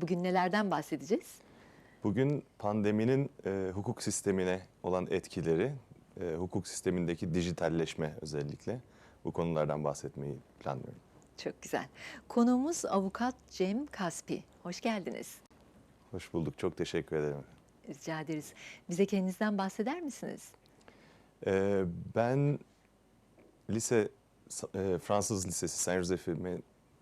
Bugün nelerden bahsedeceğiz? Bugün pandeminin e, hukuk sistemine olan etkileri, e, hukuk sistemindeki dijitalleşme özellikle bu konulardan bahsetmeyi planlıyorum. Çok güzel. Konuğumuz avukat Cem Kaspi. Hoş geldiniz. Hoş bulduk, çok teşekkür ederim. Rica ederiz. Bize kendinizden bahseder misiniz? E, ben lise, e, Fransız Lisesi Saint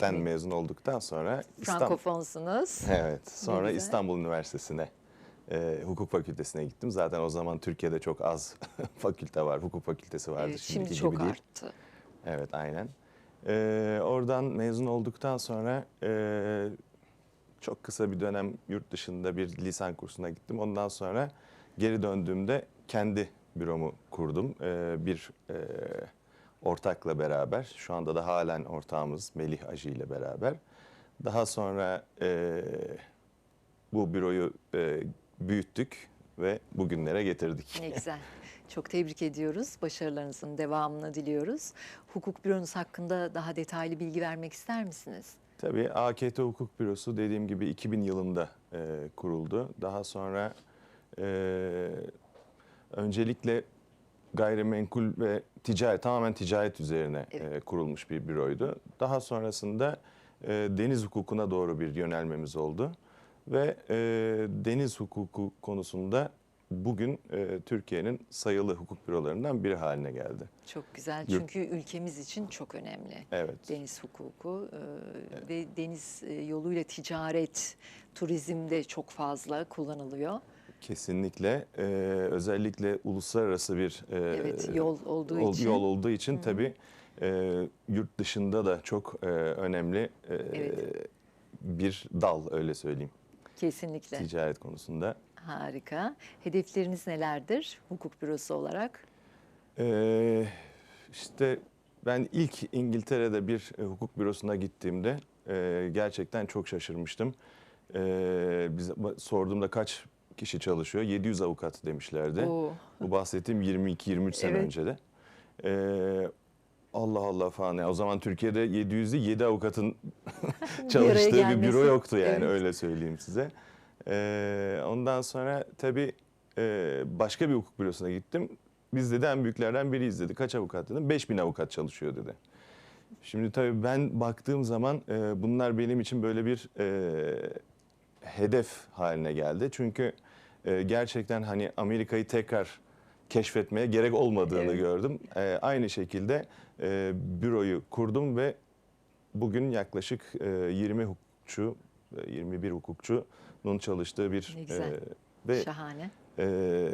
Joseph'ten Evet. mezun olduktan sonra İstanbul, Frankofonsunuz. evet, sonra. İstanbul Üniversitesi'ne e, hukuk fakültesine gittim. Zaten o zaman Türkiye'de çok az fakülte var, hukuk fakültesi vardı. Evet, şimdi çok gibi değil. arttı. Evet aynen. Ee, oradan mezun olduktan sonra e, çok kısa bir dönem yurt dışında bir lisan kursuna gittim. Ondan sonra geri döndüğümde kendi büromu kurdum. Ee, bir e, ortakla beraber. Şu anda da halen ortağımız Melih Acı ile beraber. Daha sonra e, bu büroyu e, büyüttük ve bugünlere getirdik. Ne güzel. Çok tebrik ediyoruz. Başarılarınızın devamını diliyoruz. Hukuk büronuz hakkında daha detaylı bilgi vermek ister misiniz? Tabii AKT Hukuk Bürosu dediğim gibi 2000 yılında e, kuruldu. Daha sonra e, öncelikle gayrimenkul ve ticaret, tamamen ticaret üzerine Evet. e, kurulmuş bir büroydu. Daha sonrasında e, deniz hukukuna doğru bir yönelmemiz oldu. Ve e, deniz hukuku konusunda bugün e, Türkiye'nin sayılı hukuk bürolarından biri haline geldi. Çok güzel. Yurt- Çünkü ülkemiz için çok önemli. Evet. Deniz hukuku e, ve deniz e, yoluyla ticaret, turizmde çok fazla kullanılıyor. Kesinlikle. Ee, özellikle uluslararası bir e, Evet, yol olduğu ol- için. yol olduğu için tabii e, yurt dışında da çok e, önemli e, Evet. bir dal öyle söyleyeyim Kesinlikle. ticaret konusunda. Harika. Hedefleriniz nelerdir hukuk bürosu olarak? Ee, işte ben ilk İngiltere'de bir e, hukuk bürosuna gittiğimde e, gerçekten çok şaşırmıştım. Ee, biz sorduğumda kaç kişi çalışıyor? 700 avukat demişlerdi. Oo, Bu bahsettiğim 22-23 sene Evet. önce de. Ee, Allah Allah falan. Yani o zaman Türkiye'de 700'ü 7 avukatın çalıştığı bir büro yoktu yani Evet. öyle söyleyeyim size. Ee, ondan sonra tabii e, başka bir hukuk bürosuna gittim. Biz dedi en büyüklerden biriyiz dedi. Kaç avukat dedim. 5000 avukat çalışıyor dedi. Şimdi tabii ben baktığım zaman e, bunlar benim için böyle bir e, hedef haline geldi. Çünkü e, gerçekten hani Amerika'yı tekrar keşfetmeye gerek olmadığını Evet. gördüm. E, aynı şekilde e, büroyu kurdum ve bugün yaklaşık e, 20 hukukçu, e, 21 hukukçunun çalıştığı bir Ne güzel. e, ve şahane. ee,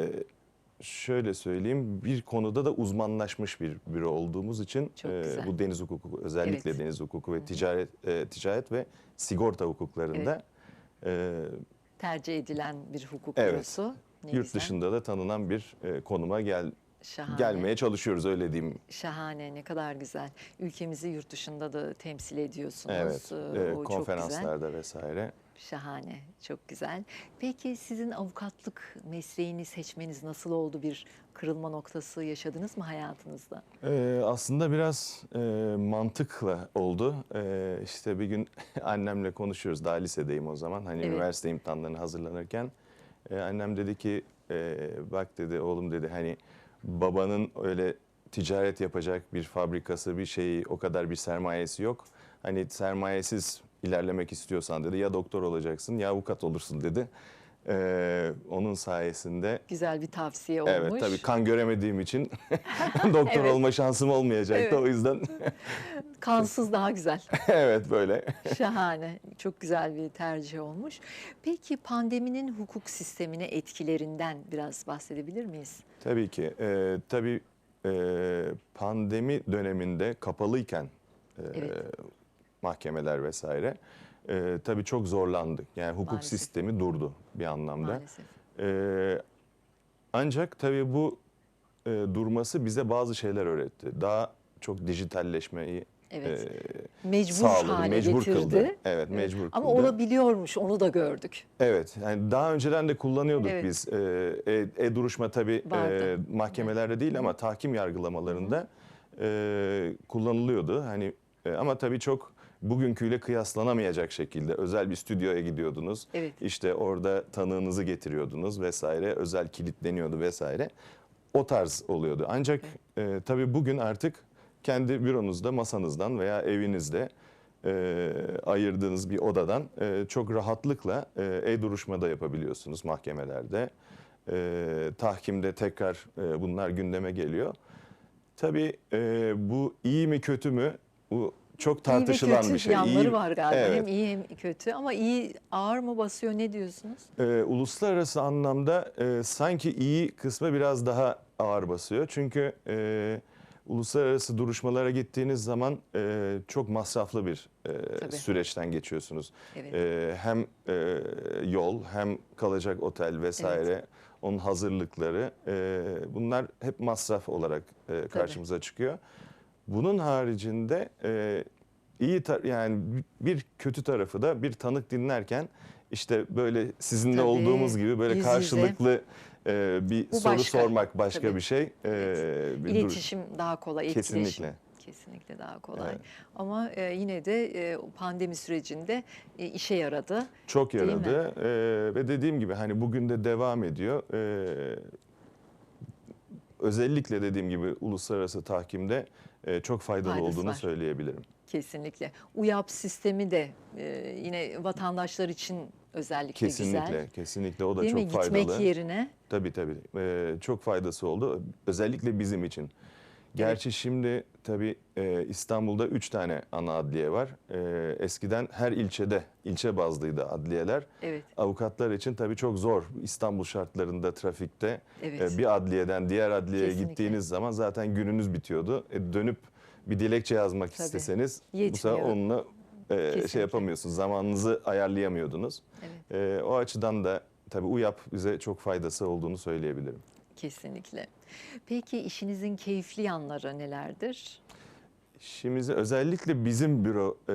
şöyle söyleyeyim bir konuda da uzmanlaşmış bir büro olduğumuz için e, bu deniz hukuku özellikle Evet. deniz hukuku ve ticaret e, ticaret ve sigorta hukuklarında e, Tercih edilen bir hukuk Evet. bürosu. Ne yurt güzel. dışında da tanınan bir e, konuma gel Şahane. gelmeye çalışıyoruz öyle diyeyim. Şahane, ne kadar güzel. Ülkemizi yurt dışında da temsil ediyorsunuz. Evet, Ee, e, o çok güzel. konferanslarda vesaire. Şahane, çok güzel. Peki sizin avukatlık mesleğini seçmeniz nasıl oldu? Bir kırılma noktası yaşadınız mı hayatınızda? Ee, aslında biraz e, mantıkla oldu. Ee, işte bir gün annemle konuşuyoruz. Daha lisedeyim o zaman. Hani Evet. üniversite imtihanlarına hazırlanırken. e, annem dedi ki e, bak dedi oğlum dedi hani babanın öyle ticaret yapacak bir fabrikası bir şeyi o kadar bir sermayesi yok. Hani sermayesiz ilerlemek istiyorsan dedi ya doktor olacaksın ya avukat olursun dedi. Ee, onun sayesinde Güzel bir tavsiye olmuş. Evet tabii kan göremediğim için doktor Evet. olma şansım olmayacaktı. Evet. O yüzden Kansız daha güzel. evet böyle. Şahane. Çok güzel bir tercih olmuş. Peki pandeminin hukuk sistemine etkilerinden biraz bahsedebilir miyiz? Tabii ki. Ee, tabii e, pandemi döneminde kapalıyken e, Evet. Mahkemeler vesaire e, tabii çok zorlandık. Yani hukuk Maalesef. sistemi durdu bir anlamda. Maalesef. Ee, ancak tabii bu e, durması bize bazı şeyler öğretti. Daha çok dijitalleşmeyi Evet. e, Mecbur sağladı, hale mecbur getirdi. kıldı. Evet, mecbur kıldı. Ama olabiliyormuş, onu da gördük. Evet, yani daha önceden de kullanıyorduk Evet. biz. Ee, E, e-duruşma tabii Vardı. e, mahkemelerde değil ama tahkim yargılamalarında e, kullanılıyordu. Hani e, ama tabii çok bugünküyle kıyaslanamayacak şekilde özel bir stüdyoya gidiyordunuz. Evet. İşte orada tanığınızı getiriyordunuz vesaire. Özel kilitleniyordu vesaire. O tarz oluyordu. Ancak e, tabii bugün artık kendi büronuzda, masanızdan veya evinizde e, ayırdığınız bir odadan e, çok rahatlıkla e, e-duruşmada yapabiliyorsunuz mahkemelerde. E, tahkimde tekrar e, bunlar gündeme geliyor. Tabii e, bu iyi mi kötü mü? Bu çok tartışılan iyi kötü bir şey. yanları İyi- var galiba. Evet. Hem iyi hem kötü ama iyi ağır mı basıyor ne diyorsunuz? Ee, uluslararası anlamda e, sanki iyi kısmı biraz daha ağır basıyor. Çünkü e, uluslararası duruşmalara gittiğiniz zaman e, çok masraflı bir e, Tabii. süreçten geçiyorsunuz. Evet. E, hem e, yol hem kalacak otel vesaire onun hazırlıkları e, bunlar hep masraf olarak e, karşımıza çıkıyor. Bunun haricinde e, iyi yani bir kötü tarafı da bir tanık dinlerken işte böyle sizinle Tabii, olduğumuz gibi böyle yüz yüze. karşılıklı e, bir Bu soru başka, sormak başka tabii. bir şey. E, bir dur- İletişim daha kolay. Kesinlikle. Kesinlikle daha kolay. Evet. Ama e, yine de e, pandemi sürecinde e, işe yaradı. Çok yaradı E, ve dediğim gibi hani bugün de devam ediyor. E, özellikle dediğim gibi uluslararası tahkimde e, çok faydalı Faydası olduğunu var. söyleyebilirim. Kesinlikle. UYAP sistemi de e, yine vatandaşlar için özellikle Kesinlikle, güzel. kesinlikle o da Değil çok mi? faydalı. Gitmek yerine Tabii tabii. Ee, çok faydası oldu. Özellikle bizim için. Gerçi şimdi tabii e, İstanbul'da üç tane ana adliye var. E, eskiden her ilçede, ilçe bazlıydı adliyeler. evet Avukatlar için tabii çok zor. İstanbul şartlarında, trafikte evet. e, bir adliyeden diğer adliyeye Kesinlikle. gittiğiniz zaman zaten gününüz bitiyordu. E, dönüp bir dilekçe yazmak Tabii. isteseniz bu Yetmiyor. sefer onunla e, Kesinlikle. şey yapamıyorsunuz. Zamanınızı ayarlayamıyordunuz. evet. E, o açıdan da tabii UYAP bize çok faydası olduğunu söyleyebilirim. Kesinlikle. Peki işinizin keyifli yanları nelerdir? İşimizi özellikle bizim büro e,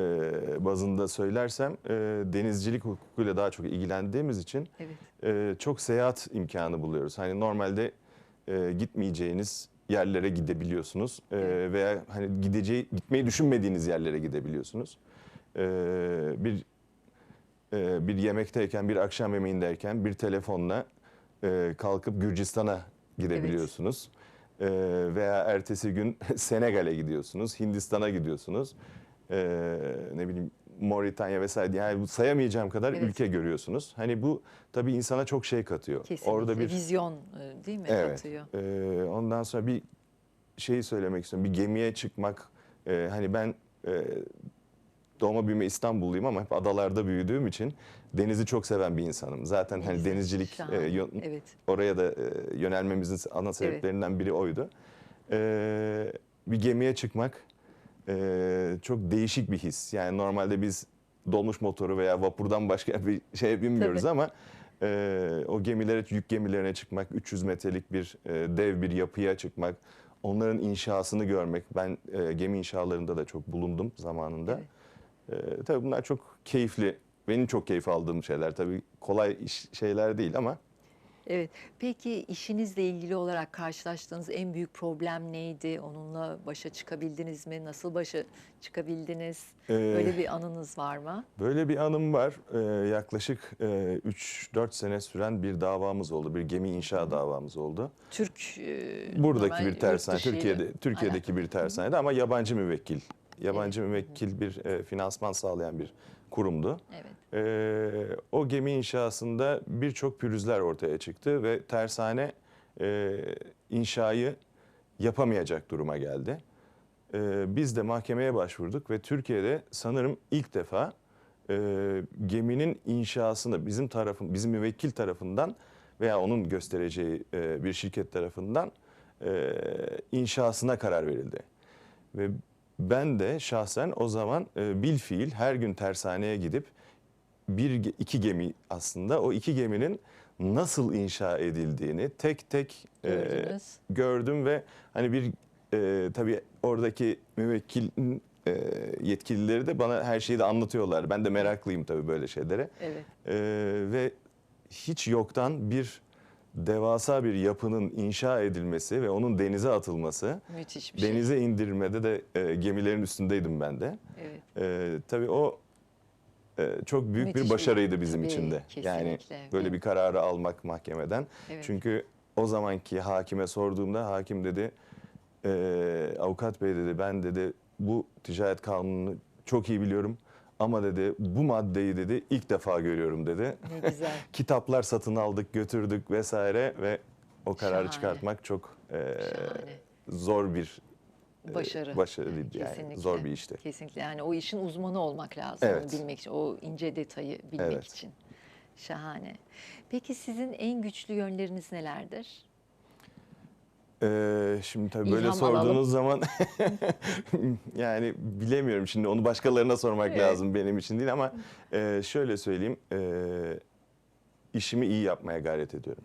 bazında söylersem e, denizcilik hukukuyla daha çok ilgilendiğimiz için Evet. e, çok seyahat imkanı buluyoruz. Hani normalde e, gitmeyeceğiniz yerlere gidebiliyorsunuz E, Evet. veya hani gideceği gitmeyi düşünmediğiniz yerlere gidebiliyorsunuz. E, bir e, bir yemekteyken, bir akşam yemeğindeyken bir telefonla e, kalkıp Gürcistan'a gidebiliyorsunuz. E, veya ertesi gün Senegal'e gidiyorsunuz, Hindistan'a gidiyorsunuz. E, ne bileyim Moritanya vesaire yani sayamayacağım kadar Evet. ülke görüyorsunuz. Hani bu tabii insana çok şey katıyor. Kesinlikle. Orada bir vizyon e, değil mi Evet. katıyor? ee, ondan sonra bir şeyi söylemek istiyorum. Bir gemiye çıkmak. Ee, hani ben e, doğma büyüme İstanbulluyum ama hep adalarda büyüdüğüm için denizi çok seven bir insanım. Zaten hani denizcilik e, Evet. oraya da e, yönelmemizin ana sebeplerinden biri oydu. Ee, bir gemiye çıkmak e, çok değişik bir his. Yani normalde biz dolmuş motoru veya vapurdan başka bir şeye binmiyoruz Tabii. ama e, o gemilere, yük gemilerine çıkmak, 300 metrelik bir e, dev bir yapıya çıkmak, onların inşasını görmek. Ben e, gemi inşalarında da çok bulundum zamanında. Evet. E, tabii bunlar çok keyifli, benim çok keyif aldığım şeyler. Tabii kolay iş, şeyler değil ama Evet. Peki işinizle ilgili olarak karşılaştığınız en büyük problem neydi? Onunla başa çıkabildiniz mi? Nasıl başa çıkabildiniz? e, Böyle bir anınız var mı? Böyle bir anım var. Ee, yaklaşık e, 3-4 sene süren bir davamız oldu. Bir gemi inşa davamız oldu. Türk e, Buradaki bir tersane, Türkiye'de Türkiye'deki bir tersanede ama yabancı müvekkil. Yabancı müvekkil bir e, finansman sağlayan bir kurumdu. Evet. Ee, o gemi inşasında birçok pürüzler ortaya çıktı ve tersane e, inşayı yapamayacak duruma geldi. Ee, biz de mahkemeye başvurduk ve Türkiye'de sanırım ilk defa e, geminin inşasını bizim tarafın, bizim müvekkil tarafından veya onun göstereceği e, bir şirket tarafından e, inşasına karar verildi. Ve ben de şahsen o zaman e, bil fiil her gün tersaneye gidip bir iki gemi aslında o iki geminin nasıl inşa edildiğini tek tek e, Gördünüz. gördüm ve hani bir e, tabii oradaki müvekkilin e, yetkilileri de bana her şeyi de anlatıyorlar. Ben de meraklıyım tabii böyle şeylere. Evet. E, ve hiç yoktan bir devasa bir yapının inşa edilmesi ve onun denize atılması, Müthiş bir şey. denize indirilmede de e, gemilerin üstündeydim ben de. Evet. E, tabii o e, çok büyük Müthiş bir başarıydı bizim tabii, için de. Yani kesinlikle. böyle Evet. bir kararı almak mahkemeden. Evet. Çünkü o zamanki hakime sorduğumda hakim dedi, e, avukat bey dedi ben dedi bu ticaret kanununu çok iyi biliyorum ama dedi bu maddeyi dedi ilk defa görüyorum dedi. Ne güzel. Kitaplar satın aldık götürdük vesaire ve o kararı Şahane. çıkartmak çok e, Şahane. zor bir e, Başarı. başarılıydı yani Kesinlikle. zor bir işti. Kesinlikle yani o işin uzmanı olmak lazım Evet. onu bilmek için, o ince detayı bilmek Evet. için. Şahane. Peki sizin en güçlü yönleriniz nelerdir? Ee, şimdi tabii böyle İlham sorduğunuz alalım. zaman yani bilemiyorum şimdi onu başkalarına sormak Evet. lazım benim için değil ama e, şöyle söyleyeyim e, işimi iyi yapmaya gayret ediyorum.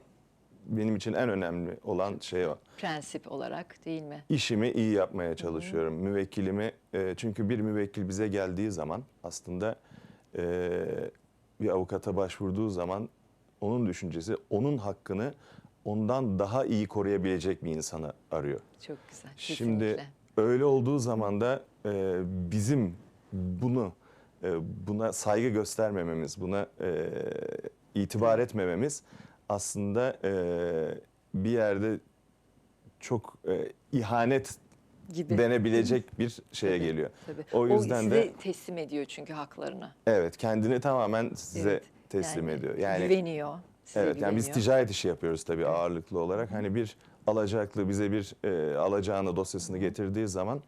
Benim için en önemli olan şey o. Prensip olarak değil mi? İşimi iyi yapmaya çalışıyorum. Müvekkilimi e, çünkü bir müvekkil bize geldiği zaman aslında e, bir avukata başvurduğu zaman onun düşüncesi onun hakkını ondan daha iyi koruyabilecek bir insanı arıyor. Çok güzel. Şimdi Kesinlikle. öyle olduğu zaman da e, bizim bunu e, buna saygı göstermememiz, buna e, itibar etmememiz aslında e, bir yerde çok e, ihanet gibi. denebilecek bir şeye Tabii. geliyor. Tabii. O yüzden size de teslim ediyor çünkü haklarını. evet kendini tamamen size Evet, teslim Yani ediyor. Yani güveniyor. Evet yani biz ticaret işi yapıyoruz tabii ağırlıklı olarak. Hani bir alacaklı bize bir e, alacağını dosyasını getirdiği zaman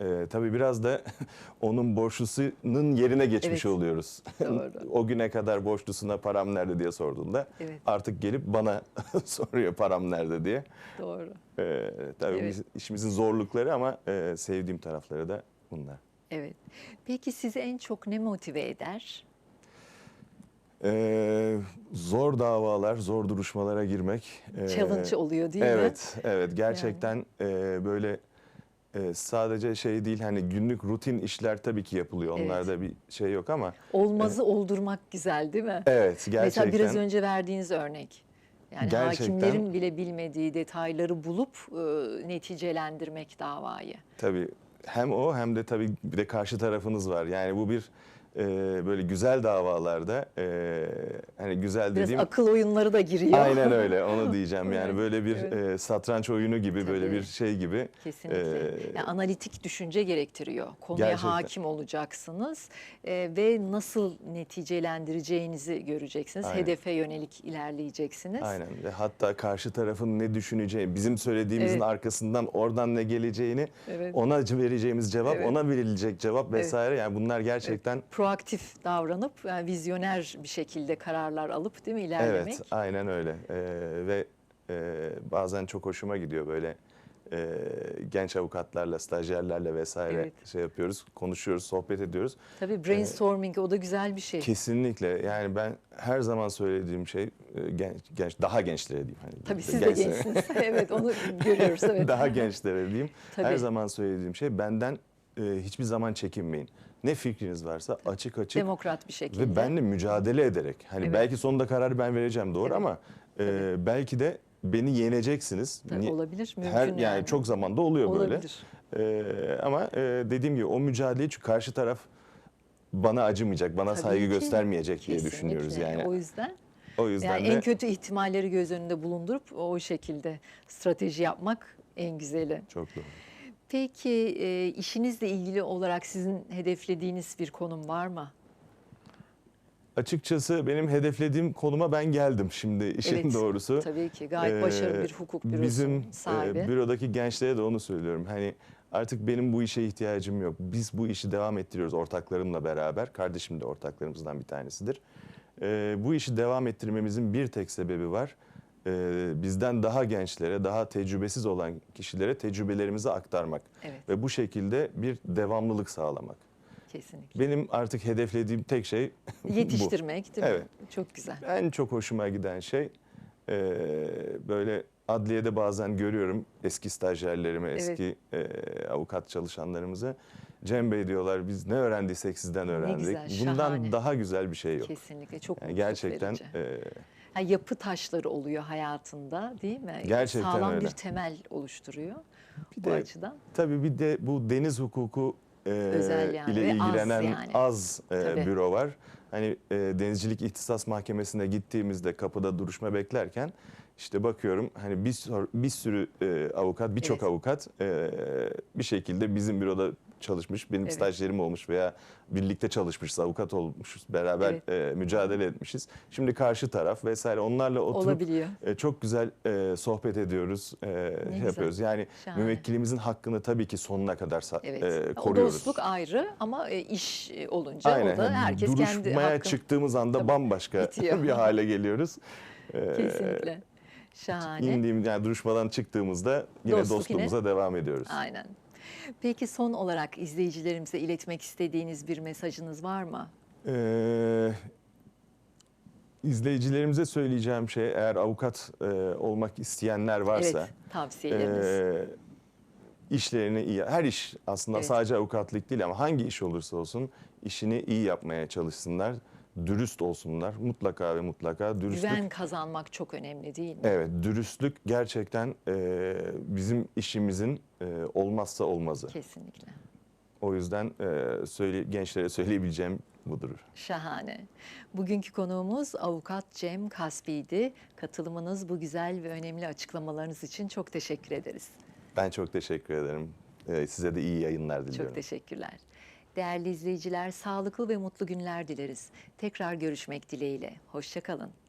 e, tabii biraz da onun borçlusunun yerine geçmiş Evet. oluyoruz. Doğru. o güne kadar borçlusuna param nerede diye sorduğunda Evet. artık gelip bana soruyor param nerede diye. Doğru. E, tabii Evet. biz, işimizin zorlukları ama e, sevdiğim tarafları da bunlar. Evet. Peki sizi en çok ne motive eder? E, zor davalar, zor duruşmalara girmek. e, Challenge oluyor değil mi? evet, evet gerçekten e, böyle e, sadece şey değil hani günlük rutin işler tabii ki yapılıyor. Evet. Onlarda bir şey yok ama Olmazı oldurmak güzel değil mi? evet gerçekten Mesela biraz önce verdiğiniz örnek. Yani Gerçekten. hakimlerin bile bilmediği detayları bulup e, neticelendirmek davayı. tabii hem o hem de tabii bir de karşı tarafınız var. Yani bu bir e, böyle güzel davalarda e, hani güzel Biraz dediğim akıl oyunları da giriyor. aynen öyle onu diyeceğim. Yani Evet, böyle bir evet. e, satranç oyunu gibi böyle Tabii. bir şey gibi. Kesinlikle. Ee, Yani analitik düşünce gerektiriyor. Konuya Gerçekten. hakim olacaksınız e, ve nasıl neticelendireceğinizi göreceksiniz. Aynen. Hedefe yönelik ilerleyeceksiniz. Aynen ve hatta karşı tarafın ne düşüneceği, bizim söylediğimizin Evet. arkasından oradan ne geleceğini, Evet. ona vereceğimiz cevap, Evet. ona verilecek cevap vesaire. Yani bunlar gerçekten Proaktif davranıp yani vizyoner bir şekilde kararlar alıp değil mi ilerlemek? evet, aynen öyle. Ee, ve e, bazen çok hoşuma gidiyor böyle e, genç avukatlarla, stajyerlerle vesaire Evet. şey yapıyoruz, konuşuyoruz, sohbet ediyoruz. Tabii brainstorming o da güzel bir şey. Kesinlikle yani ben her zaman söylediğim şey e, genç, genç daha gençlere diyeyim. Hani Tabii siz de gençlere- gençsiniz. evet onu görüyoruz evet. daha gençlere diyeyim. Her Tabii. zaman söylediğim şey benden e, hiçbir zaman çekinmeyin. Ne fikriniz varsa açık açık Demokrat bir şekilde. ve benle mücadele ederek. Hani Evet. belki sonunda kararı ben vereceğim doğru Evet. ama e, belki de beni yeneceksiniz. Tabii olabilir, mümkün Her yani, yani. çok zamanda oluyor Olabilir. böyle. E, ama e, dediğim gibi o mücadeleyi çünkü karşı taraf bana acımayacak, bana Tabii saygı ki. göstermeyecek diye düşünüyoruz yani. O yüzden O yüzden yani de en kötü ihtimalleri göz önünde bulundurup o şekilde strateji yapmak en güzeli. çok doğru. Peki e, işinizle ilgili olarak sizin hedeflediğiniz bir konum var mı? Açıkçası benim hedeflediğim konuma ben geldim şimdi işin Evet, doğrusu. Tabii ki gayet Ee, başarılı bir hukuk bürosu Bizim sahibi. bürodaki gençlere de onu söylüyorum. Hani artık benim bu işe ihtiyacım yok. Biz bu işi devam ettiriyoruz ortaklarımla beraber. Kardeşim de ortaklarımızdan bir tanesidir. Ee, bu işi devam ettirmemizin bir tek sebebi var. Ee, bizden daha gençlere, daha tecrübesiz olan kişilere tecrübelerimizi aktarmak. Evet, Ve bu şekilde bir devamlılık sağlamak. kesinlikle. Benim artık hedeflediğim tek şey bu. Yetiştirmek değil mi? Çok güzel. En çok hoşuma giden şey e, böyle adliyede bazen görüyorum eski stajyerlerimi, eski e, avukat çalışanlarımızı. Cem Bey diyorlar biz ne öğrendiysek sizden öğrendik. güzel, Bundan şahane. daha güzel bir şey yok. Kesinlikle çok Yani mutluluk gerçekten verici. e, Ha, yapı taşları oluyor hayatında değil mi? Gerçekten Sağlam öyle. bir temel oluşturuyor bir bu de açıdan. tabii bir de bu deniz hukuku e, Özel yani ile ve az ilgilenen yani. az e, Tabii. büro var. Hani e, Denizcilik İhtisas Mahkemesi'ne gittiğimizde kapıda duruşma beklerken işte bakıyorum hani bir bir sürü e, avukat, birçok Evet. avukat e, bir şekilde bizim büroda çalışmış, benim Evet. stajyerim olmuş veya birlikte çalışmışız, avukat olmuşuz, beraber e, mücadele etmişiz. Şimdi karşı taraf vesaire onlarla oturup Olabiliyor. e, çok güzel e, sohbet ediyoruz, e, yapıyoruz. Yani Şahane. müvekkilimizin hakkını tabii ki sonuna kadar Evet. e, o koruyoruz. dostluk ayrı ama e, iş e, olunca Aynen. o da herkes kendi duruşmaya hakkını çıktığımız anda Tabii, bambaşka bitiyor. bir hale geliyoruz. E, kesinlikle. Şahane. indiğim yani duruşmadan çıktığımızda yine Dostluk dostluğumuza devam ediyoruz. Aynen. Peki son olarak izleyicilerimize iletmek istediğiniz bir mesajınız var mı? Ee, izleyicilerimize söyleyeceğim şey eğer avukat e, olmak isteyenler varsa evet, tavsiyeleriniz. e, işlerini iyi her iş aslında Evet. sadece avukatlık değil ama hangi iş olursa olsun işini iyi yapmaya çalışsınlar. Dürüst olsunlar. Mutlaka ve mutlaka dürüstlük. Güven kazanmak çok önemli değil mi? Evet, dürüstlük gerçekten e, bizim işimizin e, olmazsa olmazı. Kesinlikle. O yüzden e, söyle, gençlere söyleyebileceğim budur. Şahane. Bugünkü konuğumuz avukat Cem Kasbi'ydi. Katılımınız bu güzel ve önemli açıklamalarınız için çok teşekkür ederiz. Ben çok teşekkür ederim. E, size de iyi yayınlar diliyorum. Çok teşekkürler. Değerli izleyiciler, sağlıklı ve mutlu günler dileriz. Tekrar görüşmek dileğiyle. Hoşçakalın.